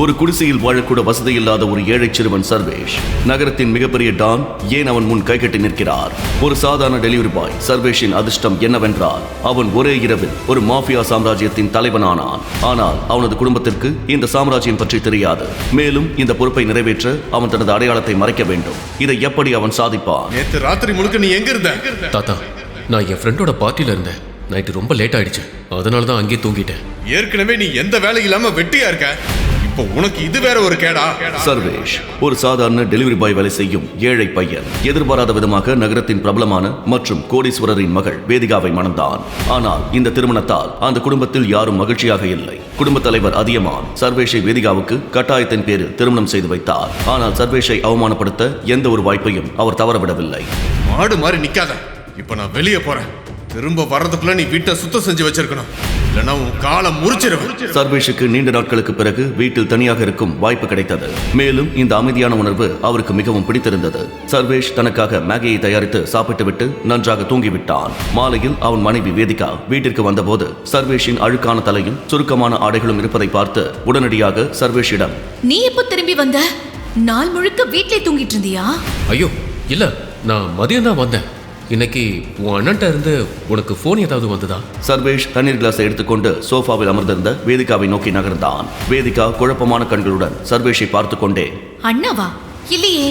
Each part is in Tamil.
ஒரு குடிசையில் வாழக்கூட வசதி இல்லாத ஒரு ஏழை சிறுவன் சர்வேஷ். நகரத்தின் மிகப்பெரிய டான் ஏன் அவன் முன் கைகட்டி நிற்கிறார்? ஒரு சாதாரண டெலிவரி பாய் சர்வேஷின் அதிர்ஷ்டம் என்னவென்றால் அவன் ஒரே இரவில் ஒரு மாஃபியா சாம்ராஜ்யத்தின் தலைவனானான். ஆனால் அவனது குடும்பத்திற்கு இந்த சாம்ராஜ்யம் பற்றி தெரியாது. மேலும் இந்த பொறுப்பை நிறைவேற்ற அவன் தனது அடையாளத்தை மறைக்க வேண்டும். இதை எப்படி அவன் சாதிப்பான்? நேத்து ராத்திரி முழுக்க நீ எங்க இருந்த? தாத்தா நான் என் ஃப்ரெண்டோட பார்ட்டியில் இருந்தேன். நைட்டு ரொம்ப லேட் ஆயிடுச்சு. அதனால தான் அங்கேயே தூங்கிட்டேன். ஏற்கனவே நீ எந்த வேலை இல்லாம வெட்டியா இருக்க? இப்போ உனக்கு இது வேற ஒரு கேடா? சர்வேஷ் ஒரு சாதாரண டெலிவரி பாய் வேலை செய்யும் ஏழை பையன். எதிர்பாராத விதமாக நகரத்தின் பிரபலமான மற்றும் கோடீஸ்வரரின் மகள் வேதிகாவை மணந்தான். ஆனால் இந்த திருமணத்தால் அந்த குடும்பத்தில் யாரும் மகிழ்ச்சியாக இல்லை. குடும்பத் தலைவர் அதியமான் சர்வேஷை வேதிகாவுக்கு கட்டாயத்தின் பேரில் திருமணம் செய்து வைத்தார். ஆனால் சர்வேஷை அவமானப்படுத்த எந்த ஒரு வாய்ப்பையும் அவர் தவறவிடவில்லை. மாடு மாதிரி நிக்காத. இப்போ நான் வெளியே போறேன். திரும்ப வர்றதுக்குள்ள நீ வீட்டை சுத்தம் செஞ்சு வச்சிருக்கணும். இல்லைன்னா உன் காலை முறிச்சிருவேன். சர்வேஷுக்கு நீண்ட நாட்களுக்கு பிறகு வீட்டில் தனியாக இருக்கும் வாய்ப்பு கிடைத்தது. மேலும் இந்த அமைதியான உணர்வு அவருக்கு மிகவும் பிடித்திருந்தது. சர்வேஷ் தனக்காக மேகியை தயாரித்து சாப்பிட்டுவிட்டு நன்றாக தூங்கிவிட்டான். மாலையில் அவன் மனைவி வேதிகா வீட்டிற்கு வந்தபோது சர்வேஷின் அழுக்கான தலையும் சுருக்கமான ஆடைகளும் இருப்பதை பார்த்து உடனடியாக சர்வேஷிடம் நீ எப்போ திரும்பி வந்த? நாள் முழுக்க வீட்லயே தூங்கிட்டு இருந்தியா? ஐயோ இல்லை நான் மதியம் தான் வந்தேன். இன்னைக்கு உன் அண்ணன்ட்ட இருந்து உனக்கு ஃபோன் ஏதாவது வந்ததா? சர்வேஷ் தண்ணீர் கிளாஸை எடுத்துக்கொண்டு சோஃபாவில் அமர்ந்திருந்த வேதிகாவை நோக்கி நகர்ந்தான். வேதிகா குழப்பமான கண்களுடன் சர்வேஷை பார்த்து கொண்டே அண்ணாவா? இல்லையே.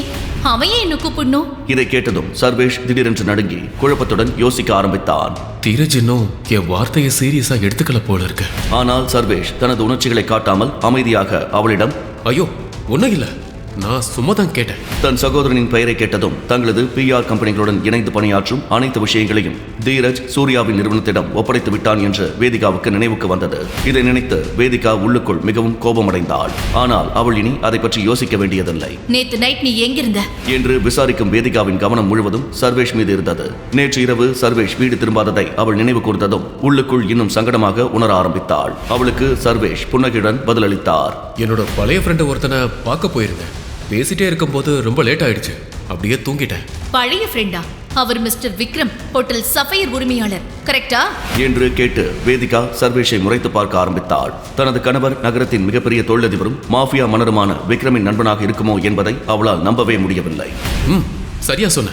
ஏன் என்ன கூப்பிடணும்? இதை கேட்டதும் சர்வேஷ் திடீரென்று நடுங்கி குழப்பத்துடன் யோசிக்க ஆரம்பித்தான். தீரஜ் இன்னும் என் வார்த்தையை சீரியஸா எடுத்துக்கல போல இருக்கு. ஆனால் சர்வேஷ் தனது உணர்ச்சிகளை காட்டாமல் அமைதியாக அவளிடம் ஐயோ ஒன்றும் இல்லை. நான் சும்மா தான் கேட்டேன். தன் சகோதரனின் பெயரை கேட்டதும் தங்களது பிஆர் கம்பெனிகளுடன் இணைந்து பணியாற்றும் அனைத்து விஷயங்களையும் தீரஜ் சூர்யாவின் நிறுவனத்திடம் ஒப்படைத்து விட்டான் என்று வேதிகாவுக்கு நினைவுக்கு வந்தது. இதை நினைத்து வேதிகா உள்ளுக்குள் மிகவும் கோபமடைந்தாள். ஆனால் அவள் இனி அதை பற்றி யோசிக்க வேண்டியதில்லை. நேத்து நைட் நீ எங்கிருந்த? என்று விசாரிக்கும் வேதிகாவின் கவனம் முழுவதும் சர்வேஷ் மீது இருந்தது. நேற்று இரவு சர்வேஷ் வீடு திரும்பாததை அவள் நினைவு கூர்ந்ததும் உள்ளுக்குள் இன்னும் சங்கடமாக உணர ஆரம்பித்தாள். அவளுக்கு சர்வேஷ் புன்னகையுடன் பதிலளித்தார். என்னோட பழைய ஃப்ரெண்டு ஒருத்தனை பார்க்க போயிருந்தேன். பேசிட்டே இருக்கும்போது ரொம்ப லேட் ஆயிடுச்சு. அப்படியே தூங்கிட்டேன். பழைய ஃப்ரெண்டா அவர் மிஸ்டர் விக்ரம் ஹோட்டல் சஃபையர் உரிமையாளர். கரெக்டா என்று கேட்டு வேதிகா சர்வேஷை முறைத்து பார்க்க ஆரம்பித்தாள். தனது கணவர் நகரத்தின் மிகப்பெரிய தொழிலதிபரும் மாஃபியா மன்னருமான விக்ரமின் நண்பனாக இருக்குமோ என்பதை அவளால் நம்பவே முடியவில்லை. ம் சரியா சொன்ன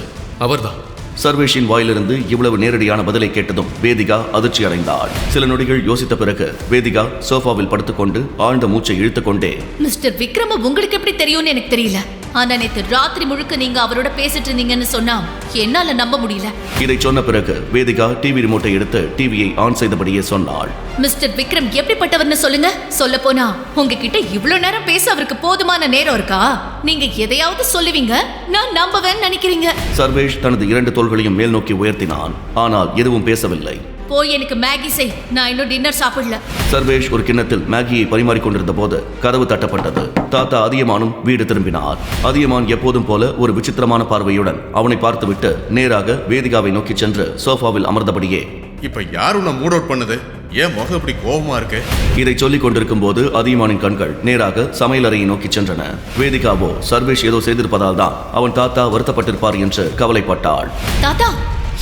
அவர்தான். சர்வேஷின் வாயிலிருந்து இவ்வளவு நேரடியான பதிலை கேட்டதும் வேதிகா அதிர்ச்சி அடைந்தாள் சில நொடிகள் யோசித்த பிறகு வேதிகா சோஃபாவில் படுத்துக்கொண்டு ஆழ்ந்த மூச்சை இழுத்துக்கொண்டே மிஸ்டர் விக்ரம உங்களுக்கு எப்படி தெரியும்னு எனக்கு தெரியல. ஆனா நேத்து ராத்திரி முழுக்க நீங்க அவரோட பேசிட்டு இருந்தீங்கன்னு சொன்னா என்னால நம்ப முடியல. இதை சொன்ன பிறகு வேதிகா டிவி ரிமோட்டை எடுத்து டிவியை ஆன் செய்தபடியே சொன்னாள். மிஸ்டர் விக்ரம் எப்படிப்பட்டவர்னு சொல்லுங்க. சொல்ல போனா உங்ககிட்ட இவ்ளோ நேரம் பேச அவருக்கு போதுமான நேரம் இருக்கா? நீங்க எதையாவது சொல்லுவீங்க? நான் நம்புவேன்னு நினைக்கிறீங்க. சர்வேஷ் தனது இரண்டு தோள்களையும் மேல் நோக்கி உயர்த்தினான். ஆனால் எதுவும் பேசவில்லை. போய் எனக்கு மேகி செய். நான் இன்னும் டின்னர் சாப்பிடல. சர்வேஷ் ஒரு கிண்ணத்தில் மேகியை பரிமாறிக் கொண்டிருந்த போது கதவு தட்டப்பட்டது. தாத்தா அதியமானும் வீடு திரும்பினார். அதியமான் எப்போதும் போல ஒரு விசித்திரமான பார்வையுடன் அவனை பார்த்துவிட்டு நேராக வேதிகாவை நோக்கி சென்று சோஃபாவில் அமர்ந்தபடியே இப்போ யார் உன்னை மூட் அவுட் பண்ணுது? ஏன் முகம் இப்படி கோபமா இருக்கு? இதை சொல்லிக் கொண்டிருக்கும் போது அதியமானின் கண்கள் நேராக சமையலறையை நோக்கி சென்றன. வேதிகாவோ சர்வேஷ் ஏதோ செய்திருப்பதால் தான் அவன் தாத்தா வருத்தப்பட்டிருப்பார் என்று கவலைப்பட்டாள். தாத்தா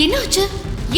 என்னாச்சு?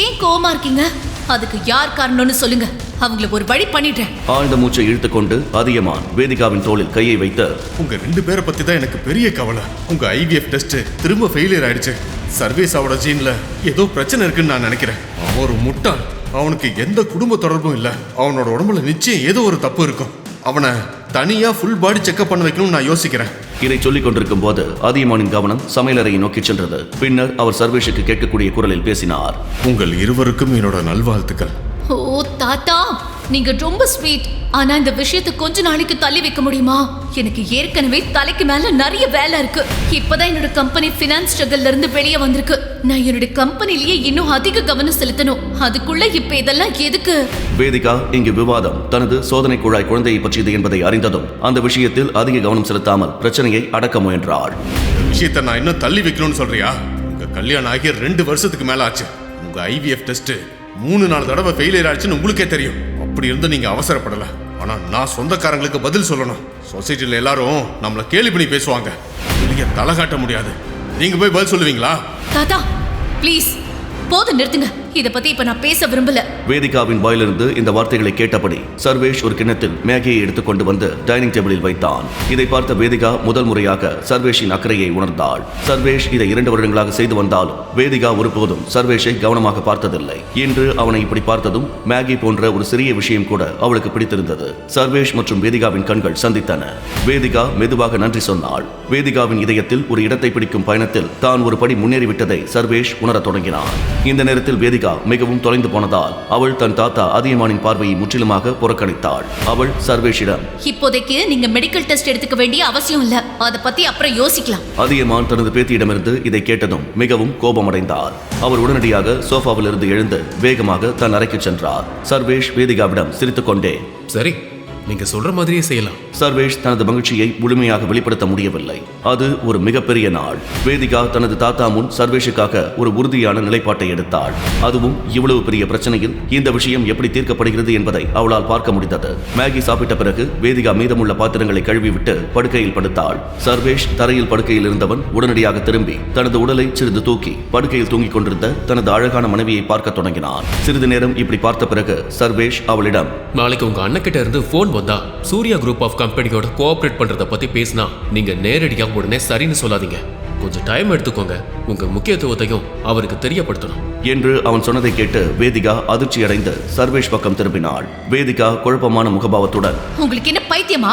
ஏன் கோவமா இருக்கீங்க? அதுக்கு யார் காரணம்னு சொல்லுங்க. அவங்கள ஒரு வழி பண்ணிடுறேன். ஆழ்ந்த மூச்சை இழுத்துக்கொண்டு அதியமான் வேதிகாவின் தோளில் கையை வைத்து உங்க ரெண்டு பேரை பத்தி தான் எனக்கு பெரிய கவலை. உங்க ஐவிஎஃப் டெஸ்ட் திரும்ப ஃபெயிலியர் ஆயிடுச்சு. சர்வீஸ் அவட ஜீன்ல ஏதோ பிரச்சனை இருக்குன்னு நான் நினைக்கிறேன். அவன் ஒரு முட்டாள். அவனுக்கு எந்த குடும்ப தொடர்பும் இல்ல. அவனோட உடம்புல நிச்சயம் ஏதோ ஒரு தப்பு இருக்கும். அவனை தனியா ஃபுல் பாடி செக்அப் பண்ண வைக்கணும்னு நான் யோசிக்கிறேன். இதை சொல்லிக் கொண்டிருக்கும் போது அதியமானின் கவனம் சமையலறையை நோக்கி சென்றது. பின்னர் அவர் சர்வேஷுக்கு கேட்கக்கூடிய குரலில் பேசினார். உங்கள் இருவருக்கும் என்னோட நல்வாழ்த்துக்கள். ஓ தாத்தா! நீங்க ரொம்ப ஸ்வீட். ஆனா இந்த விஷயத்தை கொஞ்ச நாளைக்கு தள்ளி வைக்க முடியுமா? எனக்கு ஏற்கனவே தலைக்கு மேல நிறைய வேலை இருக்கு. இப்பதான் என்னோட கம்பெனி பினான்ஸ் ஸ்ட்ரகல்ல இருந்து வெளியே வந்திருக்கு. நான் என்னோட கம்பெனிலேயே இன்னும் அதிக கவனம் செலுத்தணும். அதுக்குள்ள இப்ப இதெல்லாம் எதுக்கு? வேதிகா இங்கு விவாதம். தனது சோதனை குழாய் குழந்தையை பற்றியது என்பதை அறிந்ததும் அந்த விஷயத்தில் அதிக கவனம் செலுத்தாமல் பிரச்சனையை அடக்க முயன்றாள். விஷயத்தை நான் இன்னும் தள்ளி வைக்கணும்னு சொல்றியா? உங்க கல்யாணம் ஆகிய ரெண்டு வருஷத்துக்கு மேல ஆச்சு. உங்க ஐவிஎஃப் டெஸ்ட் மூணு நாலு தடவை ஃபெயிலியர் ஆச்சுன்னு உங்களுக்கே தெரியும். அப்படி இருந்து நீங்க அவசரப்படல. ஆனா நான் சொந்தக்காரங்களுக்கு பதில் சொல்லணும். சொசைட்டில எல்லாரும் நம்மள கேலி பண்ணி பேசுவாங்க. நீங்கள் தலை காட்ட முடியாது. நீங்க போய் பதில் சொல்லுவீங்களா? தாத்தா ப்ளீஸ் போதும் நிறுத்துங்க. இத பத்தி இப்ப நான் பேச விரும்பல. வேதிகாவின் வாயிலிருந்து இந்த வார்த்தைகளை கேட்டபடி சர்வேஷ் ஒரு கிண்ணத்தில் மேகியை எடுத்துக்கொண்டு வந்து டைனிங் டேபிளில் வைத்தான். இதை பார்த்த வேதிகா முதல் முறையாக சர்வேஷின் அக்கறையை உணர்ந்தாள். சர்வேஷ் இதை இரண்டு வருடங்களாக செய்து வந்தாலும் வேதிகா ஒருபோதும் சர்வேஷை கவனமாக பார்த்ததில்லை. இன்று அவனை இப்படி பார்த்ததும் மேகி போன்ற ஒரு சிறிய விஷயம் கூட அவளுக்கு பிடித்திருந்தது. சர்வேஷ் மற்றும் வேதிகாவின் கண்கள் சந்தித்தன. வேதிகா மெதுவாக நன்றி சொன்னாள். வேதிகாவின் இதயத்தில் ஒரு இடத்தை பிடிக்கும் பயணத்தில் தான் ஒரு படி முன்னேறிவிட்டதை சர்வேஷ் உணரத் தொடங்கினான். இந்த நேரத்தில் வேதிகா மிகவும் தொலைந்து போனதால் அவள் தன் தாத்தா அதியமானின் பார்வையை முற்றிலுமாக புறக்கணித்தாள். அவள் சர்வேஷிடம் இப்போதைக்கு நீங்க மெடிக்கல் டெஸ்ட் எடுத்துக்க வேண்டிய அவசியம் இல்ல. அத பத்தி அப்புறம் யோசிக்கலாம். அதியமான் தனது பேத்தியிடமிருந்து இதை கேட்டதும் மிகவும் கோபமடைந்தார். அவர் உடனடியாக சோஃபாவிலிருந்து எழுந்து வேகமாக தன் அறைக்கு சென்றார். சர்வேஷ் வேதிகாவிடம் சிரித்துக்கொண்டே சரி நீங்க சொல்ற மாதிரியே செய்யலாம். சர்வேஷ் தனது மகிழ்ச்சியை முழுமையாக வெளிப்படுத்த முடியவில்லை. அது ஒரு மிகப்பெரிய நாள். வேதிகா தனது தாத்தா முன் சர்வேஷுக்காக ஒரு உறுதியான நிலைப்பாட்டை எடுத்தாள். அதுவும் இவ்வளவு பெரிய பிரச்சனையில் இந்த விஷயம் எப்படி தீர்க்கப்படுகிறது என்பதை அவளால் பார்க்க முடிந்தது. மேகி சாப்பிட்ட பிறகு வேதிகா மீதமுள்ள பாத்திரங்களை கழுவிவிட்டு படுக்கையில் படுத்தாள். சர்வேஷ் தரையில் படுக்கையில் இருந்தவன் உடனடியாக திரும்பி தனது உடலை சிறிது தூக்கி படுக்கையில் தூங்கிக் கொண்டிருந்த தனது அழகான மனைவியை பார்க்க தொடங்கினான். சிறிது நேரம் இப்படி பார்த்த பிறகு சர்வேஷ் அவளிடம் நாளைக்கு உங்க அண்ணன் கிட்ட இருந்து ஃபோன் வந்தா சூர்யா குரூப் ஆஃப் கம்பெனியோட கோஆபரேட் பண்றத பத்தி பேசினா நீங்க நேரடியா உடனே சரின்னு சொல்லாதீங்க. கொஞ்சம் டைம் எடுத்துக்கோங்க. உங்க முக்கியத்துவத்தையும் அவருக்கு தெரியப்படுத்தணும். என்று அவன் சொன்னதை கேட்டு வேதிகா அதிர்ச்சியடைந்து சர்வேஷ் பக்கம் திரும்பினாள். வேதிகா குழப்பமான முகபாவத்துடன் உங்களுக்கு என்ன பைத்தியமா?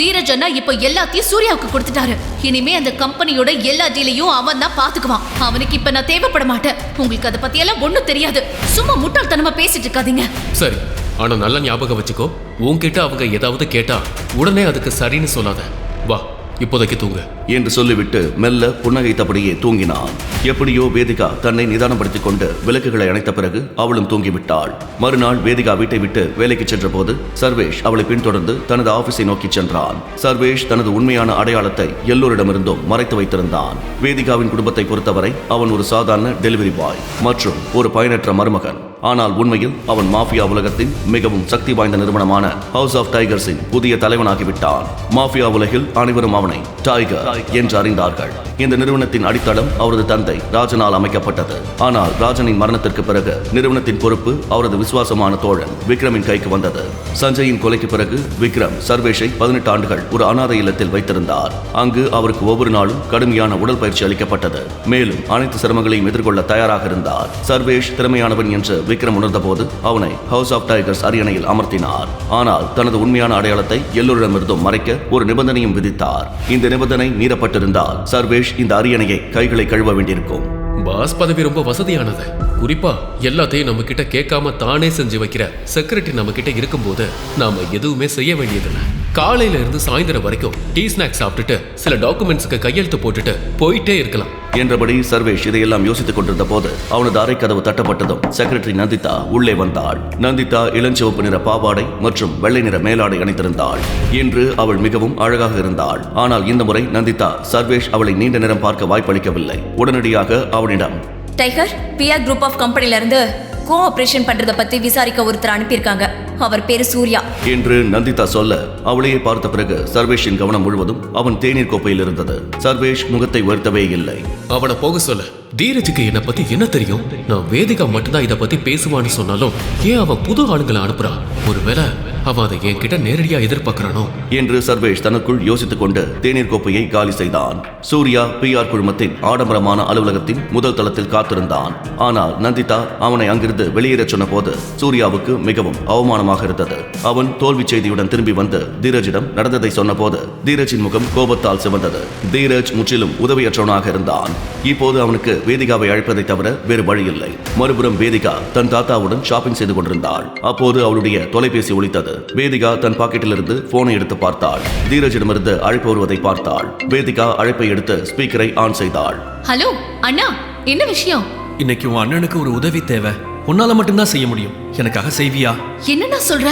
தீரஜ் அண்ணா இப்போ எல்லாத்தையும் சூர்யாவுக்கு கொடுத்துட்டாரு. இனிமே அந்த கம்பெனியோட எல்லா டீலையும் அவன் தான் பாத்துக்குவான் அவனுக்கு இப்ப நான் தேவைப்பட மாட்டேன். உங்களுக்கு அதை பத்தி எல்லாம் ஒண்ணும் தெரியாது. சும்மா முட்டாள்தனமா பேசிட்டு இருக்காதீங்க. சரி ஆனா நல்ல ஞாபகம் வச்சுக்கோ. உன்கிட்ட அவங்க ஏதாவது கேட்டா உடனே அதுக்கு சரின்னு சொல்லாத. வா இப்போதைக்கு தூங்க. என்று சொல்லிவிட்டு மெல்ல புன்னகைத்தபடியே தூங்கினான். எப்படியோ வேதிகா தன்னை நிதானப்படுத்திக் கொண்டு விளக்குகளை அணைத்த பிறகு அவளும் தூங்கிவிட்டாள். மறுநாள் வேதிகா வீட்டை விட்டு வேலைக்கு சென்றபோது சர்வேஷ் அவளை பின்தொடர்ந்து தனது ஆபீஸை நோக்கி சென்றான். சர்வேஷ் தனது உண்மையான அடையாளத்தை எல்லோரிடமிருந்தும் மறைத்து வைத்திருந்தான். வேதிகாவின் குடும்பத்தை பொறுத்தவரை அவன் ஒரு சாதாரண டெலிவரி பாய் மற்றும் ஒரு பயனற்ற மருமகன். ஆனால் உண்மையில் அவன் மாஃபியா உலகத்தின் மிகவும் சக்தி வாய்ந்த நிறுவனமான ஹவுஸ் ஆஃப் டைகர்ஸின் புதிய தலைவனாகிவிட்டான். மாஃபியா உலகில் அனைவரும் அவனை டைகர் என்று அறிந்தார்கள். இந்த நிறுவனத்தின் அடித்தளம் அவரது தந்தை ராஜனால் அமைக்கப்பட்டது. ஆனால் ராஜனின் மரணத்திற்கு பிறகு நிறுவனத்தின் பொறுப்பு அவரது விசுவாசமான தோழன் விக்ரமின் கைக்கு வந்தது. சஞ்சயின் கொலைக்கு பிறகு விக்ரம் சர்வேஷை பதினெட்டு ஆண்டுகள் ஒரு அனாதை இல்லத்தில் வைத்திருந்தார். அங்கு அவருக்கு ஒவ்வொரு நாளும் கடுமையான உடல் பயிற்சி அளிக்கப்பட்டது. மேலும் அனைத்து சிரமங்களையும் எதிர்கொள்ள தயாராக இருந்தார். சர்வேஷ் திறமையானவன் என்று விக்ரம் உணர்ந்தபோது அவனை ஹவுஸ் ஆஃப் டைகர்ஸ் அரியணையில் அமர்த்தினார். ஆனால் தனது உண்மையான அடையாளத்தை எல்லோரிடமிருந்தும் மறைக்க ஒரு நிபந்தனையும் விதித்தார். இந்த நிபந்தனை மீறப்பட்டிருந்தால் சர்வேஷ் இந்த அரியணையை கைகளை கழுவ வேண்டியிருக்கும். பாஸ் பதவி ரொம்ப வசதியானது. குறிப்பா எல்லாத்தையும் நம்ம கிட்ட கேட்காம தானே செஞ்சு வைக்கிற செக்ரட்டரி நம்ம கிட்ட இருக்கும்போது நாம எதுவுமே செய்ய வேண்டியதில்லை. காலையில இருந்து சாயந்தரம் வரைக்கும் டீ ஸ்நாக்ஸ் சாப்பிட்டுட்டு சில டாக்குமெண்ட்ஸுக்கு கையெழுத்து போட்டுட்டு போயிட்டே இருக்கலாம். என்றபடி சர்வேஷ் இதையெல்லாம் யோசித்துக் கொண்டிருந்த போது அவனது அறை கதவு தட்டப்பட்டதும் செக்ரட்டரி நந்திதா உள்ளே வந்தாள். நந்திதா இளஞ்சிவப்பு நிற பாவாடை மற்றும் வெள்ளை நிற மேலாடை அணிந்திருந்தாள். இன்று அவள் மிகவும் அழகாக இருந்தாள். ஆனால் இந்த முறை நந்திதா சர்வேஷ் அவளை நீண்ட நேரம் பார்க்க வாய்ப்பளிக்கவில்லை. உடனடியாக அவனிடம் டைகர் பிஆர் குரூப் ஆஃப் கம்பெனில இருந்து கோஆபரேஷன் பண்றத பத்தி விசாரிக்க ஒருத்தர் அனுப்பியிருக்காங்க. அவர் பேரு சூர்யா. என்று நந்திதா சொல்ல அவளையே பார்த்த பிறகு சர்வேஷின் கவனம் முழுவதும் அவன் தேநீர் கோப்பையில் இருந்தது. சர்வேஷ் முகத்தை உயர்த்தவே இல்லை. அவனை போக சொல்ல தீரஜுக்கு என்னை பத்தி என்ன தெரியும்? நான் வேதிகா மட்டும்தான் இதை பத்தி பேசுவான்னு சொன்னாலும் ஏன் அவன் புது ஆளுங்களை அனுப்புறான் ஒருவேளை அவ அதை என்கிட்ட நேரடியா எதிர்பார்க்கிறானோ? என்று சர்வேஷ் தனக்குள் யோசித்துக் கொண்டு தேநீர் கோப்பையை காலி செய்தான். சூர்யா பிஆர் குழுமத்தின் ஆடம்பரமான அலுவலகத்தின் முதல் தளத்தில் காத்திருந்தான். ஆனால் நந்திதா அவனை அங்கிருந்து வெளியேறச் சொன்னபோது சூர்யாவுக்கு மிகவும் அவமானமாக இருந்தது. அவன் தோல்வி செய்தியுடன் திரும்பி வந்து தீரஜிடம் நடந்ததை சொன்னபோது தீரஜின் முகம் கோபத்தால் சிவந்தது. தீரஜ் முற்றிலும் உதவியற்றவனாக இருந்தான். இப்போது அவனுக்கு வேதிகாவை அழைப்பதை தவிர வேறு வழியில்லை. மறுபுறம் வேதிகா தன் தாத்தாவுடன் ஷாப்பிங் செய்து கொண்டிருந்தாள். அப்போது அவளுடைய தொலைபேசி ஒழித்தது வேதிகா தன் பாக்கெட்டிலிருந்து போனை எடுத்து பார்த்தாள். தீரஜிடமிருந்து அழைப்பு வருவதை பார்த்தாள். வேதிகா அழைப்பை எடுத்து ஸ்பீக்கரை ஆன் செய்தாள். ஹலோ அண்ணா என்ன விஷயம்? இன்னைக்கு உன் அண்ணனுக்கு ஒரு உதவி தேவை. உன்னால மட்டும்தான் செய்ய முடியும். எனக்காக செய்வியா? என்னண்ணா சொல்ற?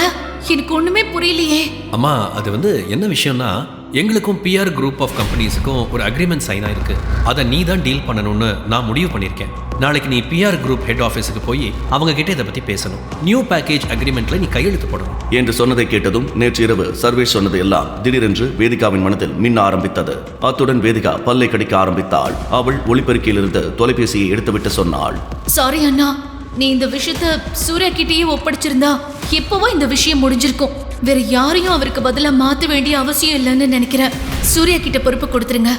எனக்கு ஒண்ணுமே புரியலையே. அம்மா அது வந்து என்ன விஷயம்னா எங்களுக்கும் பிஆர் குரூப் ஆஃப் கம்பெனிஸுக்கும் ஒரு அக்ரிமெண்ட் சைன் ஆயிருக்கு. அதை நீ தான் டீல் பண்ணணும்னு நான் முடிவு பண்ணியிருக்கேன். நாளைக்கு நீ பிஆர் குரூப் ஹெட் ஆஃபீஸுக்கு போய் அவங்க கிட்ட இதை பத்தி பேசணும். நியூ பேக்கேஜ் அக்ரிமெண்ட்ல நீ கையெழுத்து போடணும். என்று சொன்னதை கேட்டதும் நேற்று இரவு சர்வேஷ் சொன்னது எல்லாம் திடீரென்று வேதிகாவின் மனதில் மின்ன ஆரம்பித்தது. அத்துடன் வேதிகா பல்லை கடிக்க ஆரம்பித்தாள். அவள் ஒளிபெருக்கியிலிருந்து தொலைபேசியை எடுத்துவிட்டு சொன்னாள். சாரி அண்ணா நீ இந்த விஷயத்த சூர்யா கிட்டேயே ஒப்படைச்சிருந்தா எப்பவோ இந்த விஷயம் முடிஞ்சிருக்கும். வேற யாரையும் அவருக்கு பதிலா மாத்த வேண்டிய அவசியம் இல்லைன்னு நினைக்கிறேன். சூர்யா கிட்ட பொறுப்பு கொடுத்துருங்க.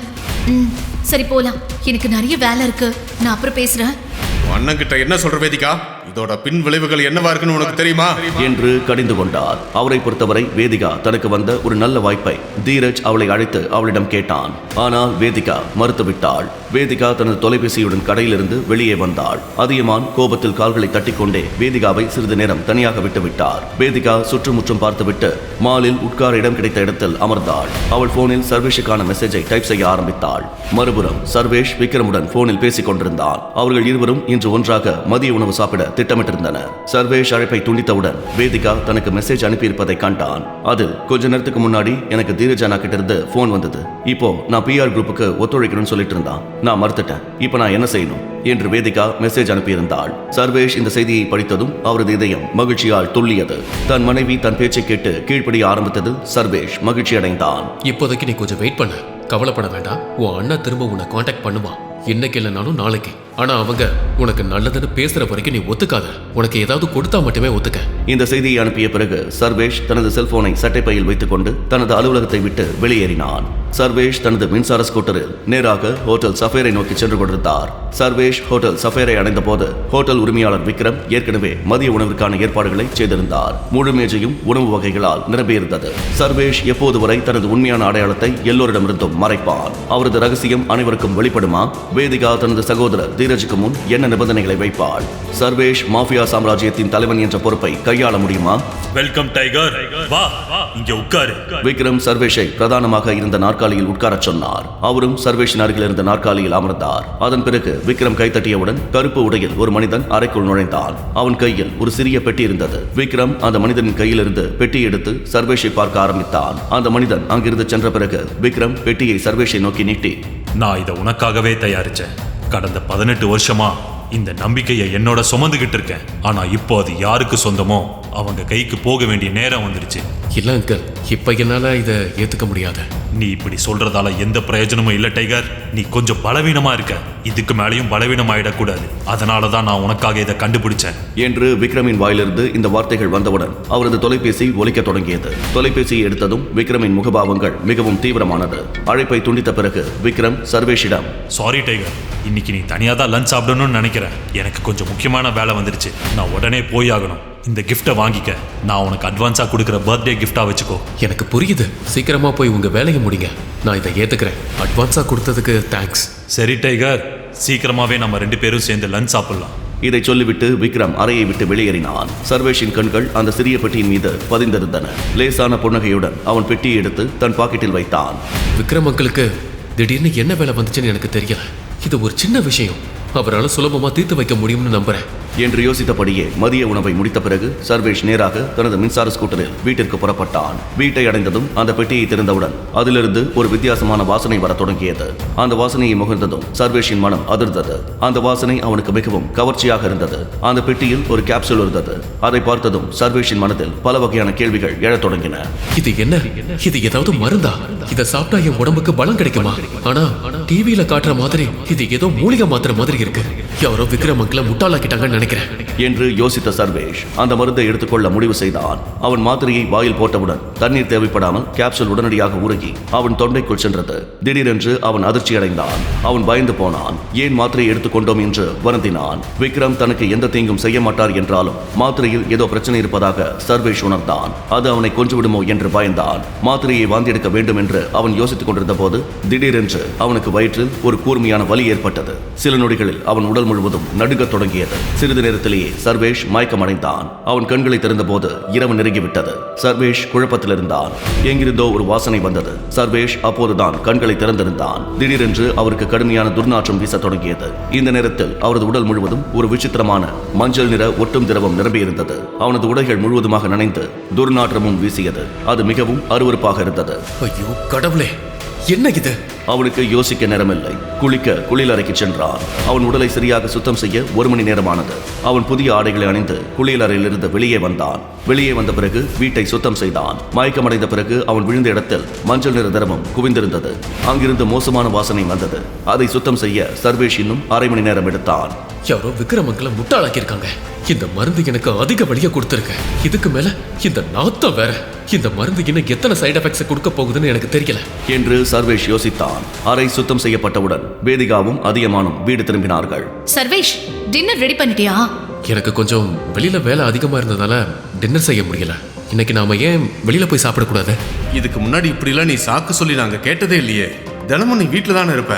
ம். சரி போலாம். எனக்கு நிறைய வேலை இருக்கு. நான் அப்புறம் பேசுறேன். அண்ணன் கிட்ட என்ன சொல்ற வேதிகா? இதோட பின் விளைவுகள் என்னவா இருக்குன்னு உனக்கு தெரியுமா? என்று கடிந்து கொண்டார். அவரை பொறுத்தவரை வேதிகா தனக்கு வந்த ஒரு நல்ல வாய்ப்பை தீரஜ் அவளை அழைத்து அவளிடம் கேட்டான். ஆனால் வேதிகா மறுத்துவிட்டாள். வேதிகா தனது தொலைபேசியுடன் கடையிலிருந்து வெளியே வந்தாள். அதியமான் கோபத்தில் கால்களை தட்டிக்கொண்டே வேதிகாவை சிறிது நேரம் தனியாக விட்டுவிட்டார். வேதிகா சுற்றுமுற்றும் பார்த்துவிட்டு மாலில் உட்கார இடம் கிடைத்த இடத்தில் அமர்ந்தாள். அவள் போனில் சர்வேஷுக்கான மெசேஜை டைப் செய்ய ஆரம்பித்தாள். மறுபுறம் சர்வேஷ் விக்ரமுடன் போனில் பேசிக் கொண்டிருந்தான் அவர்கள் இருவரும் இன்று ஒன்றாக மதிய உணவு சாப்பிட திட்டமிட்டிருந்தன. சர்வேஷ் அழைப்பை துண்டித்தவுடன் வேதிகா தனக்கு மெசேஜ் அனுப்பியிருப்பதை கண்டான். அதில் கொஞ்ச நேரத்துக்கு முன்னாடி எனக்கு தீரஜானா கிட்ட இருந்து போன் வந்தது. இப்போ நான் பிஆர் குரூப்புக்கு ஒத்துழைக்கணும்னு சொல்லிட்டு இருந்தான். நான் மறுத்துட்டேன். இப்போ நான் என்ன செய்யணும்? என்று வேதிகா மெசேஜ் அனுப்பியிருந்தாள். சர்வேஷ் இந்த செய்தியை படித்ததும் அவரது இதயம் மகிழ்ச்சியால் துள்ளியது. தன் மனைவி தன் பேச்சை கேட்டு கீழ்ப்படிய ஆரம்பித்தது சர்வேஷ் மகிழ்ச்சி அடைந்தான். இப்போதைக்கு நீ கொஞ்சம் வெயிட் பண்ண. கவலைப்பட வேண்டாம். உன் அண்ணா திரும்ப உன்னை காண்டாக்ட் பண்ணுவான். இன்னைக்கு இல்லைனாலும் நாளைக்கு. ஆனா அவங்க உனக்கு நல்லதுன்னு பேசுற வரைக்கும் நீ ஒத்துக்காத. உனக்கு ஏதாவது கொடுத்தா மட்டுமே ஒத்துக்க. இந்த செய்தியை அனுப்பிய பிறகு சர்வேஷ் தனது செல்போனை சட்டைப்பையில் வைத்துக்கொண்டு தனது அலுவலகத்தை விட்டு வெளியேறினான். சர்வேஷ் தனது மின்சார ஸ்கூட்டரில் நேராக ஹோட்டல் சஃபேரை நோக்கி சென்று கொண்டிருந்தார். சர்வேஷ் ஹோட்டல் சஃபேரை அடைந்த போது ஹோட்டல் உரிமையாளர் விக்ரம் ஏற்கனவே மதிய உணவிற்கான ஏற்பாடுகளை செய்திருந்தார். முழு மேஜையும் உணவு வகைகளால் நிரம்பியிருந்தது. சர்வேஷ் எப்போது வரை தனது உண்மையான அடையாளத்தை எல்லோரிடமிருந்தும் மறைப்பான் அவரது ரகசியம் அனைவருக்கும் வெளிப்படுமா? வேதிகா தனது சகோதரர் தீரஜுக்கு முன் என்ன நிபந்தனைகளை வைப்பாள்? சர்வேஷ் மாஃபியா சாம்ராஜ்யத்தின் தலைவன் என்ற பொறுப்பை கையாள முடியுமா? Welcome tiger. வா இங்க உட்காரு. விக்ரம் சர்வேஷை பிரதானமாக இருந்த நாற்காலியில் உட்காரச் சொன்னார். அவரும் சர்வேஷின் அருகில் இருந்த நாற்காலியில் அமர்ந்தார். அதன் பிறகு விக்ரம் கைத்தட்டியவுடன் கருப்பு உடையில் ஒரு மனிதன் அறைக்குள் நுழைந்தான். அவன் கையில் ஒரு சிறிய பெட்டி இருந்தது. விக்ரம் அந்த மனிதனின் கையிலிருந்து பெட்டி எடுத்து சர்வேஷை பார்க்க ஆரம்பித்தான். அந்த மனிதன் அங்கிருந்து சென்ற பிறகு விக்ரம் பெட்டியை சர்வேஷை நோக்கி நீட்டி நான் இதை உனக்காகவே தயாரிச்சேன். கடந்த பதினெட்டு வருஷமா இந்த நம்பிக்கையை என்னோட சுமந்துகிட்டு இருக்கேன். ஆனா இப்போ அது யாருக்கு சொந்தமோ அவங்க கைக்கு போக வேண்டிய நேரம் வந்துருச்சு. இல்ல அங்கிள் இப்ப என்னால இதை ஏத்துக்க முடியாது. நீ இப்படி சொல்றதால எந்த பிரயோஜனமும் இல்ல டைகர். நீ கொஞ்சம் பலவீனமா இருக்க. இதுக்கு மேலேயும் பலவீனம் ஆயிடக்கூடாது அதனால தான் நான் உனக்காக இதை கண்டுபிடிச்சேன். என்று விக்ரமின் வாயிலிருந்து இந்த வார்த்தைகள் வந்தவுடன் அவரது தொலைபேசி ஒலிக்கத் தொடங்கியது. தொலைபேசியை எடுத்ததும் விக்ரமின் முகபாவங்கள் மிகவும் தீவிரமானது. அழைப்பை துண்டித்த பிறகு விக்ரம் சர்வேஷிடம் சாரி டைகர். இன்னைக்கு நீ தனியாக தான் லஞ்ச் சாப்பிடணும்னு நினைக்கிறேன் எனக்கு கொஞ்சம் முக்கியமான வேலை வந்துருச்சு. நான் உடனே போய் ஆகணும். இந்த கிஃப்ட்டை வாங்கிக்க. நான் உனக்கு அட்வான்ஸாக கொடுக்குற பர்த்டே கிஃப்டாக வச்சுக்கோ. எனக்கு புரியுது. சீக்கிரமா போய் உங்க வேலையை முடிங்க. நான் இதை ஏத்துக்கிறேன். அட்வான்ஸா கொடுத்ததுக்கு தேங்க்ஸ் சரி டைகர் சீக்கிரமாவே நம்ம ரெண்டு பேரும் சேர்ந்து லஞ்ச் சாப்பிடலாம். இதை சொல்லிவிட்டு விக்ரம் அறையை விட்டு வெளியேறினான். சர்வேஷின் கண்கள் அந்த சிறிய பெட்டியின் மீது பதிந்திருந்தன. லேசான புன்னகையுடன் அவன் பெட்டியை எடுத்து தன் பாக்கெட்டில் வைத்தான். விக்ரம் அங்கிளுக்கு திடீர்னு என்ன வேலை வந்துச்சுன்னு எனக்கு தெரியல. இது ஒரு சின்ன விஷயம். அவரால் சுலபமா தீர்த்து வைக்க முடியும்னு நம்புறேன். என்று யோசித்தபடியே மதிய உணவை முடித்த பிறகு சர்வேஷ் நேராக தனது மின்சார ஸ்கூட்டரில் வீட்டிற்கு புறப்பட்டான். வீட்டை அடைந்ததும் அந்த பெட்டியை திறந்தவுடன் அதிலிருந்து ஒரு வித்தியாசமான வாசனை வர தொடங்கியது. அந்த வாசனையை முகர்ந்ததும் சர்வேஷின் மனம் அதிர்ந்தது. அந்த வாசனை அவனுக்கு மிகவும் கவர்ச்சியாக இருந்தது. அந்த பெட்டியில் ஒரு கேப்சூல் இருந்தது. அதை பார்த்ததும் சர்வேஷின் மனதில் பல வகையான கேள்விகள் எழத் தொடங்கின. இது என்ன? இது ஏதாவது மருந்தா? இதை சாப்பிட்டா என் உடம்புக்கு பலம் கிடைக்குமா? ஆனா டிவியில காட்டுற மாதிரி இது ஏதோ மூலிகை மாத்திர மாதிரி இருக்கு. யாரோ விக்ரம் முட்டாளாக்கிட்டாங்கன்னு நினைக்கிறேன். என்று யோசித்த சர்வேஷ் அந்த மருந்தை எடுத்துக்கொள்ள முடிவு செய்தான் அவன் மாத்திரையை வாயில் போட்டவுடன் தண்ணீர் தேவைப்படாமல் கேப்சூல் உடனடியாக உருகி அவன் தொண்டைக்குள் சென்றது. திடீரென்று அவன் அதிர்ச்சி அடைந்தான் அவன் பயந்து போனான். ஏன் மாத்திரையை எடுத்துக்கொண்டோம் என்று வருந்தினான். விக்ரம் தனக்கு எந்த தீங்கும் செய்ய மாட்டார் என்றாலும் மாத்திரையில் ஏதோ பிரச்சனை இருப்பதாக சர்வேஷ் உணர்ந்தான். அது அவனை கொன்றுவிடுமோ என்று பயந்தான். மாத்திரையை வாந்தி எடுக்க வேண்டும் என்று அவன் யோசித்துக் கொண்டிருந்த போது திடீரென்று அவனுக்கு வயிற்றில் ஒரு கூர்மையான வலி ஏற்பட்டது. சில நொடிகளில் அவன் உடல் முழுவதும் நடுங்கத் தொடங்கியது. சிறிது நேரத்திலேயே சர்வேஷ் மயக்கமடைந்தான். அவன் கண்களை திறந்தபோது இரவு நெருங்கிவிட்டது. சர்வேஷ் குழப்பத்தில் இருந்தான் எங்கிருந்தோ ஒரு வாசனை வந்தது. சர்வேஷ் அப்போதுதான் கண்களை திறந்திருந்தான். திடீரென்று அவருக்கு கடுமையான துர்நாற்றம் வீச தொடங்கியது. இந்த நேரத்தில் அவரது உடல் முழுவதும் ஒரு விசித்திரமான மஞ்சள் நிற ஒட்டும் திரவம் நிரம்பியிருந்தது. அவனது உடைகள் முழுவதுமாக நனைந்து துர்நாற்றமும் வீசியது. அது மிகவும் அருவருப்பாக இருந்தது. ஐயோ கடவுளே! என்ன இது? அவனுக்கு யோசிக்க நேரமில்லை. குளிக்க குளியலறைக்கு சென்றான். அவன் உடலை சரியாக சுத்தம் செய்ய ஒரு மணி நேரமானது. அவன் புதிய ஆடைகளை அணிந்து குளியலறையிலிருந்து வெளியே வந்தான். வெளியே வந்த பிறகு வீட்டை சுத்தம் செய்தான். மயக்கமடைந்த பிறகு அவன் விழுந்த இடத்தில் மஞ்சள் நிற திரவம் குவிந்திருந்தது. அங்கிருந்து மோசமான வாசனை வந்தது. அதை சுத்தம் செய்ய சர்வேஷ் இன்னும் அரை மணி நேரம் எடுத்தான். யாரோ விக்ரமங்களை முட்டாளாக்கியிருக்காங்க. இந்த மருந்து எனக்கு அதிக வழியை கொடுத்துருக்கு. இதுக்கு மேல இந்த நாத்தம் வேற. இந்த மருந்து இன்னும் எத்தனை சைடு எஃபெக்ட்ஸ் கொடுக்க போகுதுன்னு எனக்கு தெரியல. என்று சர்வேஷ் யோசித்தான். அறை சுத்தம் செய்யப்பட்டவுடன் வேதிகாவும் அதியமானும் வீடு திரும்பினார்கள். சர்வேஷ் டின்னர் ரெடி பண்ணிட்டியா? எனக்கு கொஞ்சம் வெளியில வேலை அதிகமா இருந்ததால டின்னர் செய்ய முடியல. இன்னைக்கு நாம ஏன் வெளியில போய் சாப்பிடக்கூடாது? இதுக்கு முன்னாடி இப்படிலாம் நீ சாக்கு சொல்லி நாங்க கேட்டதே இல்லையே. தினமும் நீ வீட்டில் தானே இருப்ப.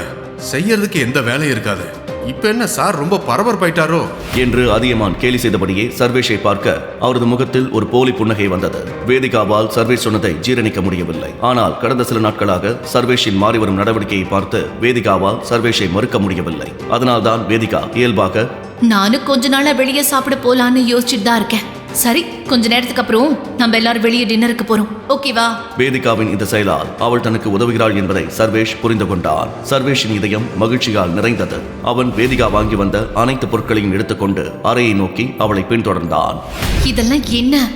செய்யறதுக்கு எந்த வேலையும் இருக்காது. இப்ப என்ன சார் ரொம்ப பரபரப்பாயிட்டாரோ? என்று அதியமான் கேலி செய்தபடியே சர்வேஷை பார்க்க அவரது முகத்தில் ஒரு போலி புன்னகை வந்தது. வேதிகாவால் சர்வேஷ் சொன்னதை ஜீரணிக்க முடியவில்லை. ஆனால் கடந்த சில நாட்களாக சர்வேஷின் மாறிவரும் நடவடிக்கையை பார்த்து வேதிகாவால் சர்வேஷை மறுக்க முடியவில்லை. அதனால்தான் வேதிகா இயல்பாக நானும் கொஞ்ச நாளா வெளியே சாப்பிட போலான்னு யோசிச்சுட்டு தான் இருக்கேன். சரி கொஞ்ச நேரத்துக்கு அப்புறம் நம்ம எல்லாரும் வெளியே டின்னருக்கு போறோம். ஓகேவா வேதிகாவின் இந்த செயலால் அவள் தனக்கு உதவுகிறாள் என்பதை சர்வேஷ் புரிந்து கொண்டான் சர்வேஷின் இதயம் மகிழ்ச்சியால் நிறைந்தது. அவன் வேதிகா வாங்கி வந்த அனைத்து பொருட்களையும் எடுத்துக்கொண்டு அறையை நோக்கி அவளை பின்தொடர்ந்தான். இதெல்லாம் என்ன?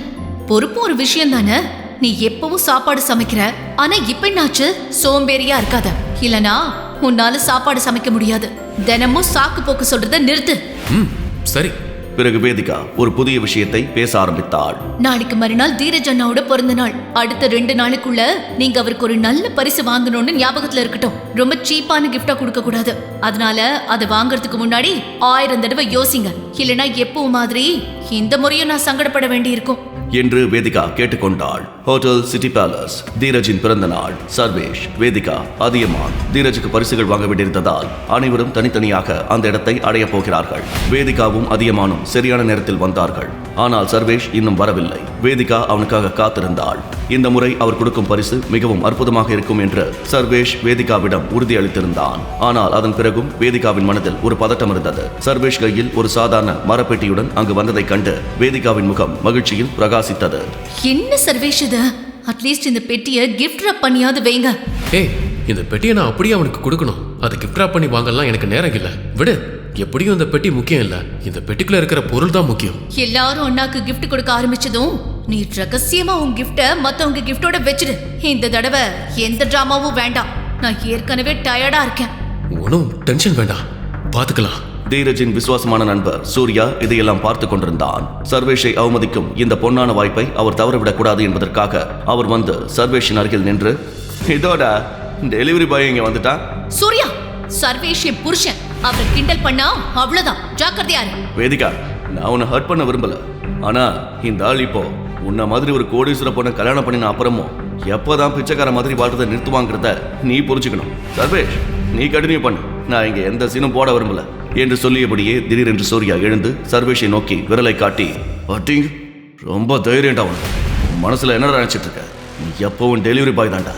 பொறுப்பு ஒரு விஷயம் தானே? நீ எப்பவும் சாப்பாடு சமைக்கிற? ஆனா இப்ப என்னாச்சு? சோம்பேறியா இருக்காத. இல்லனா உன்னால சாப்பாடு சமைக்க முடியாது. தினமும் சாக்கு போக்கு சொல்றத நிறுத்து. ம் சரி. பிறகு வேதிகா ஒரு புதிய விஷயத்தை பேச ஆரம்பித்தாள். நாளைக்கு மறுநாள் தீரஜ் அண்ணாவோட பிறந்த நாள் அடுத்த ரெண்டு நாளுக்குள்ள நீங்க அவருக்கு ஒரு நல்ல பரிசு வாங்கணும்னு ஞாபகத்துல இருக்கட்டும். ரொம்ப சீப்பான கிஃப்டா கொடுக்க கூடாது. அதனால அதை வாங்குறதுக்கு முன்னாடி ஆயிரம் தடவை யோசிங்க. இல்லைன்னா எப்பவும் மாதிரி இந்த முறையும் நான் சங்கடப்பட வேண்டி இருக்கும் என்று வேதிகா கேட்டுக்கொண்டாள். ஹோட்டல் சிட்டி பேலஸ் தீரஜின் பிறந்த நாள். சர்வேஷ் வேதிகா அதியமான் தீரஜுக்கு பரிசுகள் வாங்க வேண்டியிருந்ததால் அனைவரும் தனித்தனியாக அந்த இடத்தை அடையப் போகிறார்கள். வேதிகாவும் அதியமானும் சரியான நேரத்தில் வந்தார்கள். ஆனால் சர்வேஷ் இன்னும் வரவில்லை. வேதிகா அவனுக்காக காத்திருந்தாள். இந்த முறை அவர் கொடுக்கும் பரிசு மிகவும் அற்புதமாக இருக்கும் என்று சர்வேஷ் வேதிகாவிடம் உறுதியளித்திருந்தான். ஆனால் அதன் பிறகும் வேதிகாவின் மனதில் ஒரு பதட்டம் இருந்தது. சர்வேஷ் கையில் ஒரு சாதாரண மரப்பெட்டியுடன் அங்கு வந்ததைக் கண்டு வேதிகாவின் முகம் மகிழ்ச்சியில் பிரகாசித்தது. என்ன சர்வேஷ் இது? அட்லீஸ்ட் இந்த பெட்டியை கிஃப்ட் ரப் பண்ணியாவது வைங்க. ஏய் இந்த பெட்டியை நான் அப்படியே அவனுக்கு கொடுக்கணும். அதை கிஃப்ட் பண்ணி வாங்கலாம் எனக்கு நேரம் இல்லை. விடு. எப்படியும் இந்த பெட்டி முக்கியம் இல்லை. இந்த பெட்டிக்குள்ள இருக்கிற பொருள் தான் முக்கியம். எல்லாரும் அண்ணாக்கு gift கொடுக்க ஆரம்பிச்சதும் நீ ரகசியமா உன் கிஃப்ட மத்தவங்க கிஃப்டோட வச்சிடு இந்த தடவை எந்த டிராமாவும் வேண்டாம். நான் ஏற்கனவே டயர்டா இருக்கேன். ஒன்றும் டென்ஷன் வேண்டாம். பார்த்துக்கலாம் தீரஜின் விசுவாசமான நண்பர் சூர்யா இதையெல்லாம் பார்த்து கொண்டிருந்தான். சர்வேஷை அவமதிக்கும் இந்த பொன்னான வாய்ப்பை அவர் தவறவிடக் கூடாது என்பதற்காக அவர் வந்து சர்வேஷின் அருகில் நின்று இதோட டெலிவரி பாய் இங்க வந்துட்டான்? சூர்யா சர்வேஷ் புருஷன். அவரை கிண்டல் பண்ணா அவ்வளவுதான். ஜாக்கிரதையா வேதிகா நான் உன்னை ஹர்ட் பண்ண விரும்பல. ஆனா இந்த ஆள் இப்போ உன்ன மாதிரி ஒரு கோடீஸ்வர பொண்ணை கல்யாணம் பண்ணின அப்புறமும் எப்போதான் பிச்சைக்கார மாதிரி வாழ்றதை நிறுத்துவாங்கிறத நீ புரிஞ்சுக்கணும். சர்வேஷ் நீ கண்டினியூ பண்ணு. நான் இங்க எந்த சீனும் போட விரும்பல. என்று சொல்லியபடியே திடீரென்று சூர்யா எழுந்து சர்வேஷை நோக்கி விரலை காட்டி அட்டிங் ரொம்ப தைரியம்டா உனக்கு. மனசுல என்ன நினைச்சிட்டு இருக்க? நீ எப்பவும் டெலிவரி பாய் தான்டா.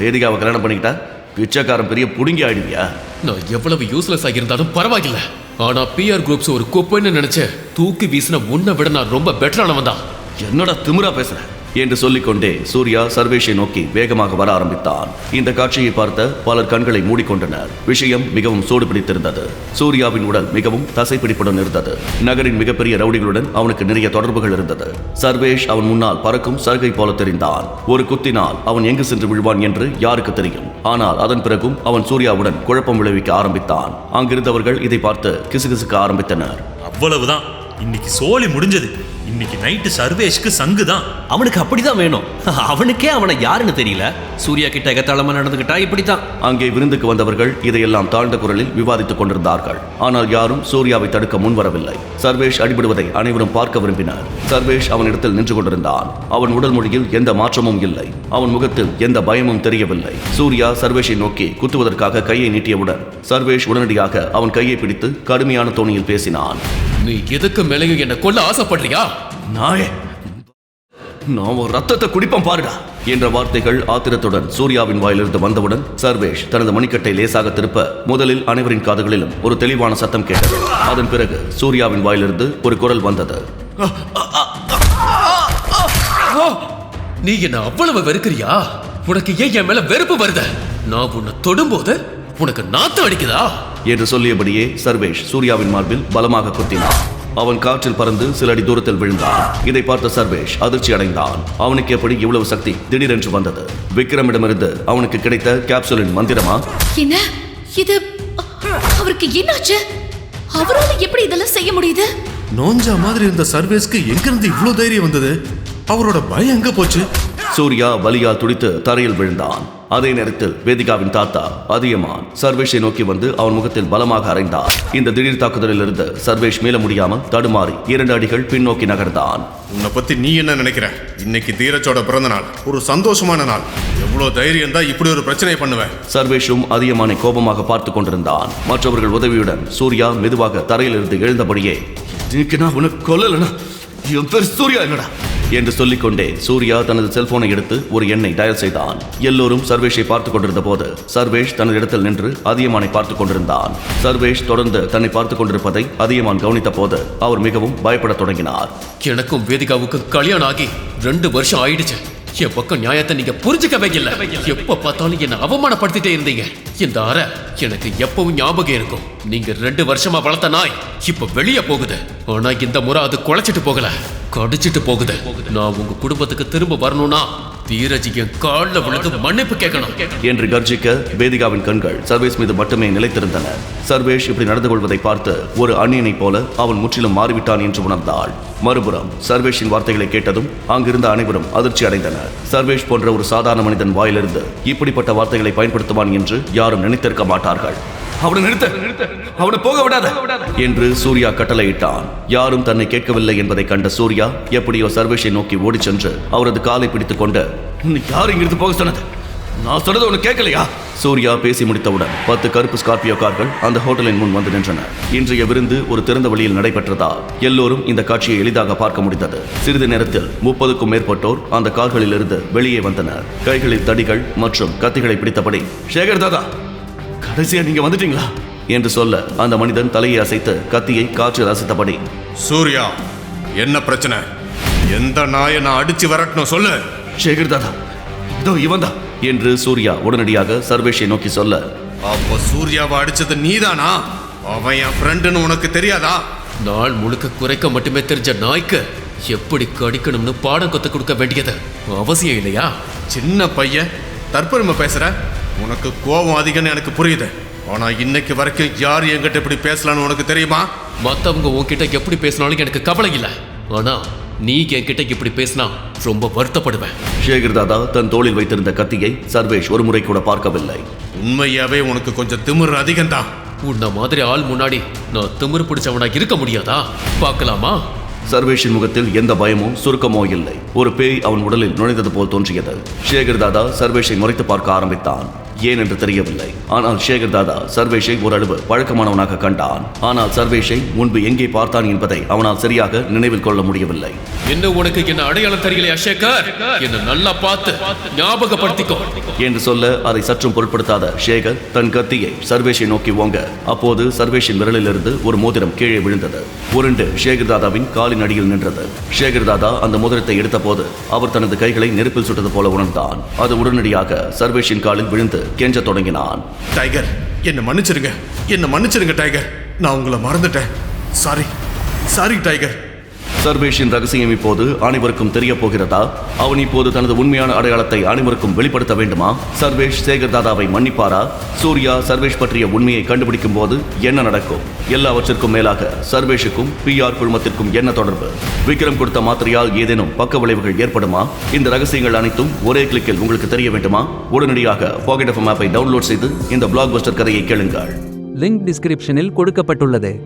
வேதிகாவை கல்யாணம் பண்ணிக்கிட்டா பிச்சைக்காரன் பெரிய புடுங்கி ஆயிடுவியா? நான் எவ்வளவு யூஸ்லெஸ் ஆகியிருந்தாலும் பரவாயில்ல. ஆனா பிஆர் குரூப்ஸ் ஒரு குப்பைன்னு நினைச்சு தூக்கி வீசின உன்னை விட நான் ரொம்ப பெட்டரானவன் தான் என்னடா திமிரா பேசுறேன் என்று சொல்லிக்கொண்டே சூர்யா சர்வேஷை நோக்கி வேகமாக வர ஆரம்பித்தான். இந்த காட்சியை பார்த்த பலர் கண்களை மூடிக்கொண்டனர். விஷயம் மிகவும் சூடு பிடித்திருந்தது. சூர்யாவின் உடல் மிகவும் தசைப்பிடிப்புடன் இருந்தது. நகரின் மிகப்பெரிய ரவுடிகளுடன் அவனுக்கு நிறைய தொடர்புகள் இருந்தது. சர்வேஷ் அவன் முன்னால் பறக்கும் சர்கை போல தெரிந்தான். ஒரு குத்தினால் அவன் எங்கு சென்று விழுவான் என்று யாருக்கு தெரியும்? ஆனால் அதன் பிறகும் அவன் சூர்யாவுடன் குழப்பம் விளைவிக்க ஆரம்பித்தான். அங்கிருந்தவர்கள் இதை பார்த்து கிசுகிசுக்க ஆரம்பித்தனர். அவ்வளவுதான். இன்னைக்கு சோழி முடிஞ்சது. இன்னைக்கு நைட்டு சர்வேஷ்க்கு சங்கு தான். அவனுக்கு அப்படிதான் வேணும். அவனுக்கே அவனை யாருன்னு தெரியல. சூர்யா கிட்ட எகத்தாளமா நடந்துக்கிட்டா இப்படித்தான். அங்கே விருந்துக்கு வந்தவர்கள் இதையெல்லாம் தாழ்ந்த குரலில் விவாதித்துக் கொண்டிருந்தார்கள். ஆனால் யாரும் சூர்யாவை தடுக்க முன்வரவில்லை சர்வேஷ் அடிபடுவதை அனைவரும் பார்க்க விரும்பினர். சர்வேஷ் அவனிடத்தில் நின்று கொண்டிருந்தான். அவன் உடல் மொழியில் எந்த மாற்றமும் இல்லை. அவன் முகத்தில் எந்த பயமும் தெரியவில்லை. சூர்யா சர்வேஷை நோக்கி குத்துவதற்காக கையை நீட்டியவுடன் சர்வேஷ் உடனடியாக அவன் கையை பிடித்து கடுமையான தோணியில் பேசினான். நீ எதுக்கு மேலேயும் என்னை கொல்ல ஆசைப்படுறியா? நாயே நான் ஒரு ரத்தத்தை குடிப்பம் பாருடா என்ற வார்த்தைகள் ஆத்திரத்துடன் சூர்யாவின் வாயிலிருந்து வந்தவுடன் சர்வேஷ் தனது மணிக்கட்டை லேசாக திருப்ப முதலில் அனைவரின் காதுகளிலும் ஒரு தெளிவான சத்தம் கேட்டது. அதன் பிறகு சூர்யாவின் வாயிலிருந்து ஒரு குரல் வந்தது. நீ என்ன அவ்வளவு வெறுக்கிறியா? உனக்கு ஏன் என் மேல வெறுப்பு வருது? நான் உன்னை தொடும்போது உனக்கு நாத்தம் அடிக்குதா? என்று சொல்லியபடியே சர்வேஷ் சூர்யாவின் மார்பில் பலமாக குத்தினான். அவன் காற்றில் பறந்து சில அடி தூரத்தில் விழுந்தான். இதை பார்த்த சர்வேஷ் அதிர்ச்சி அடைந்தான். அவனுக்கு எப்படி இவ்வளவு சக்தி திடீரென்று வந்தது? விக்ரமிடமிருந்து அவனுக்கு கிடைத்த கேப்சூலின் மந்திரமா? என்ன? இது அவருக்கு என்னாச்சு? அவரால எப்படி இதெல்லாம் செய்ய முடியுது? நோஞ்சா மாதிரி இருந்த சர்வேஸ்க்கு எங்கிருந்து இவ்வளோ தைரியம் வந்தது? அவரோட பயம் எங்க போச்சு? சூர்யா வலியா துடித்து தரையில் விழுந்தான். அதே நேரத்தில் வேதிகாவின் தாத்தா அதியமான் சர்வேஷை நோக்கி வந்து அவன் முகத்தில் பலமாக அறைந்தார் இந்த திடீர் தாக்குதலிலிருந்து சர்வேஷ் மீள முடியாமல் தடுமாறி இரண்டு அடிகள் பின்னோக்கி நகர்ந்தான். உன்னை பத்தி நீ என்ன நினைக்கிற? இன்னைக்கு தீரஜோட பிறந்த நாள். ஒரு சந்தோஷமான நாள். எவ்வளவு தைரியம் தான் இப்படி ஒரு பிரச்சனை பண்ணுவேன் சர்வேஷும் அதியமானை கோபமாக பார்த்து கொண்டிருந்தான். மற்றவர்கள் உதவியுடன் சூர்யா மெதுவாக தரையிலிருந்து எழுந்தபடியே "இன்னைக்கு நான் உனக்கு கொல்லலனா என் பேர் சூர்யா என்னடா? என்று சொல்லிக்கொண்டே சூர்யா தனது செல்போனை எடுத்து ஒரு எண்ணை டயல் செய்தான். எல்லோரும் சர்வேஷை பார்த்து கொண்டிருந்த போது சர்வேஷ் தனது இடத்தில் நின்று அதியமானை பார்த்து கொண்டிருந்தான். சர்வேஷ் தொடர்ந்து தன்னை பார்த்து கொண்டிருப்பதை அதியமான் கவனித்த போது அவர் மிகவும் பயப்படத் தொடங்கினார். எனக்கும் வேதிகாவுக்கு கல்யாணம் ஆகி ரெண்டு வருஷம் ஆயிடுச்சு. என் பக்கம் நியாயத்தை நீங்க புரிஞ்சுக்கவே இல்லை. எப்ப பார்த்தாலும் என்ன அவமானப்படுத்திட்டே இருந்தீங்க. இந்த அறை எனக்கு எப்பவும் ஞாபகம் இருக்கும். நீங்க ரெண்டு வருஷமா வளர்த்த நாய் இப்ப வெளியே போகுது. ஆனா இந்த முறை அது குலைச்சிட்டு போகல. கடிச்சிட்டு போகுது. நான் உங்க குடும்பத்துக்கு திரும்ப வரணும்னா தீரஜ் காலில் விழுந்து மன்னிப்பு கேட்கணும். என்று கர்ஜிக்க வேதிகாவின் கண்கள் சர்வேஷ் மீது மட்டுமே நிலைத்திருந்தன. சர்வேஷ் இப்படி நடந்து கொள்வதை பார்த்து ஒரு அந்நியனைப் போல அவன் முற்றிலும் மாறிவிட்டான் என்று உணர்ந்தாள். மறுபுறம் சர்வேஷின் வார்த்தைகளை கேட்டதும் அங்கிருந்த அனைவரும் அதிர்ச்சி அடைந்தனர். சர்வேஷ் போன்ற ஒரு சாதாரண மனிதன் வாயிலிருந்து இப்படிப்பட்ட வார்த்தைகளை பயன்படுத்துவான் என்று யாரும் நினைத்திருக்க மாட்டார்கள். அவனை நிறுத்த. அவனை போக விடாத. என்று சூர்யா கட்டளையிட்டான். யாரும் தன்னை கேட்கவில்லை என்பதை கண்ட சூர்யா எப்படியோ சர்வேஷை நோக்கி ஓடிச் சென்று அவரது காலை பிடித்துக் கொண்டு யாரும் யார் இங்கிருந்து போக சொன்னது? நான் சொன்னது உனக்கு கேட்கலையா? சூர்யா பேசி முடித்தவுடன் பத்து கருப்பு ஸ்கார்பியோ கார்கள் அந்த ஹோட்டலின் முன் வந்து நின்றன. இன்றைய விருந்து ஒரு திறந்த வழியில் நடைபெற்றதால் எல்லோரும் இந்த காட்சியை எளிதாக பார்க்க முடிந்தது. சிறிது நேரத்தில் முப்பதுக்கும் மேற்பட்டோர் அந்த கார்களிலிருந்து வெளியே வந்தனர். கைகளில் தடிகள் மற்றும் கத்திகளை பிடித்தபடி சேகர் தாதா கடைசியா நீங்க வந்துட்டீங்களா? என்று சொல்ல அந்த மனிதன் தலையை அசைத்து கத்தியை காற்றில் அசைத்தபடி சூர்யா என்ன பிரச்சனை? எந்த நாயை நான் அடிச்சு விரட்டணும் சொல்லு. சேகர் தாதா இதோ இவன்தான் என்று சூர்யா உடனடியாக சர்வேஷை நோக்கி சொல்ல அப்போ சூர்யாவை அடிச்சது நீதானா? அவன் என் ஃப்ரெண்டுன்னு உனக்கு தெரியாதா? நாள் முழுக்க குறைக்க மட்டுமே தெரிஞ்ச நாய்க்கு எப்படி கடிக்கணும்னு பாடம் கத்துக் கொடுக்க வேண்டியது அவசியம் இல்லையா? சின்ன பையன் தற்பெருமை பேசுற? உனக்கு கோபம் அதிகம்னு எனக்கு புரியுது. ஆனா இன்னைக்கு வரைக்கும் யார் என்கிட்ட இப்படி பேசலாம்னு உனக்கு தெரியுமா? மத்தவங்க உன்கிட்ட எப்படி பேசினாலும் எனக்கு கவலை இல்லை. ஆனா நீ என்கிட்ட இப்படி பேசினா ரொம்ப வருத்தப்படுவேன். சேகர் தாதா தன் தோளில் வைத்திருந்த கத்தியை சர்வேஷ் ஒரு முறை கூட பார்க்கவில்லை. உண்மையாவே உனக்கு கொஞ்சம் திமிரு அதிகம்தான். உன்ன மாதிரி ஆள் முன்னாடி நான் திமிரு பிடிச்சவனா இருக்க முடியாதா? பார்க்கலாமா? சர்வேஷின் முகத்தில் எந்த பயமோ சுருக்கமோ இல்லை. ஒரு பேய் அவன் உடலில் நுழைந்தது போல் தோன்றியது. சேகர் தாதா சர்வேஷை முறைத்து பார்க்க ஆரம்பித்தான். ஏன் என்று தெரியவில்லை. ஆனால் சேகர் தாதா சர்வேஷை ஓரளவு பழக்கமானவனாக கண்டான். ஆனால் சர்வேஷை முன்பு எங்கே பார்த்தான் என்பதை அவனால் சரியாக நினைவில் கொள்ள முடியவில்லை. என்ன உனக்கு என்ன அடையாளம் தெரியலையா சேகர் என்ன நல்லா பார்த்து ஞாபகப்படுத்திக்கோ. என்று சொல்ல அதை சற்றும் பொருட்படுத்தாத சேகர் தன் கத்தியை சர்வேஷை நோக்கி ஓங்க. அப்போது சர்வேஷின் விரலிலிருந்து ஒரு மோதிரம் கீழே விழுந்தது. உருண்டு சேகர் தாதாவின் காலின் அடியில் நின்றது. சேகர் தாதா அந்த மோதிரத்தை எடுத்தபோது அவர் தனது கைகளை நெருப்பில் சுட்டது போல உணர்ந்தான். அது உடனடியாக சர்வேஷின் காலில் விழுந்து கெஞ்ச தொடங்கினான். டைகர் என்ன மன்னிச்சிருங்க. என்ன மன்னிச்சிருங்க டைகர். நான் உங்களை மறந்துட்டேன். Sorry sorry tiger. சர்வேஷின் ரகசியம் இப்போது அனைவருக்கும் தெரிய போகிறதா அவன் இப்போது தனது உண்மையான அடையாளத்தை அனைவருக்கும் வெளிப்படுத்த வேண்டுமா? சர்வேஷ் சேகர் தாதாவை மன்னிப்பாரா? சூர்யா சர்வேஷ் பற்றிய உண்மையை கண்டுபிடிக்கும் போது என்ன நடக்கும்? எல்லாவற்றிற்கும் மேலாக சர்வேஷுக்கும் பிஆர் குழுமத்திற்கும் என்ன தொடர்பு? விக்ரம் கொடுத்த மாத்திரையால் ஏதேனும் பக்க விளைவுகள் ஏற்படுமா? இந்த ரகசியங்கள் அனைத்தும் ஒரே கிளிக்கில் உங்களுக்கு தெரிய வேண்டுமா? உடனடியாக பாக்கெட் எஃப் ஆப்பை டவுன்லோட் செய்து இந்த பிளாக் பஸ்டர் கதையை கேளுங்கள். லிங்க் டிஸ்கிரிப்ஷனில் கொடுக்கப்பட்டுள்ளது.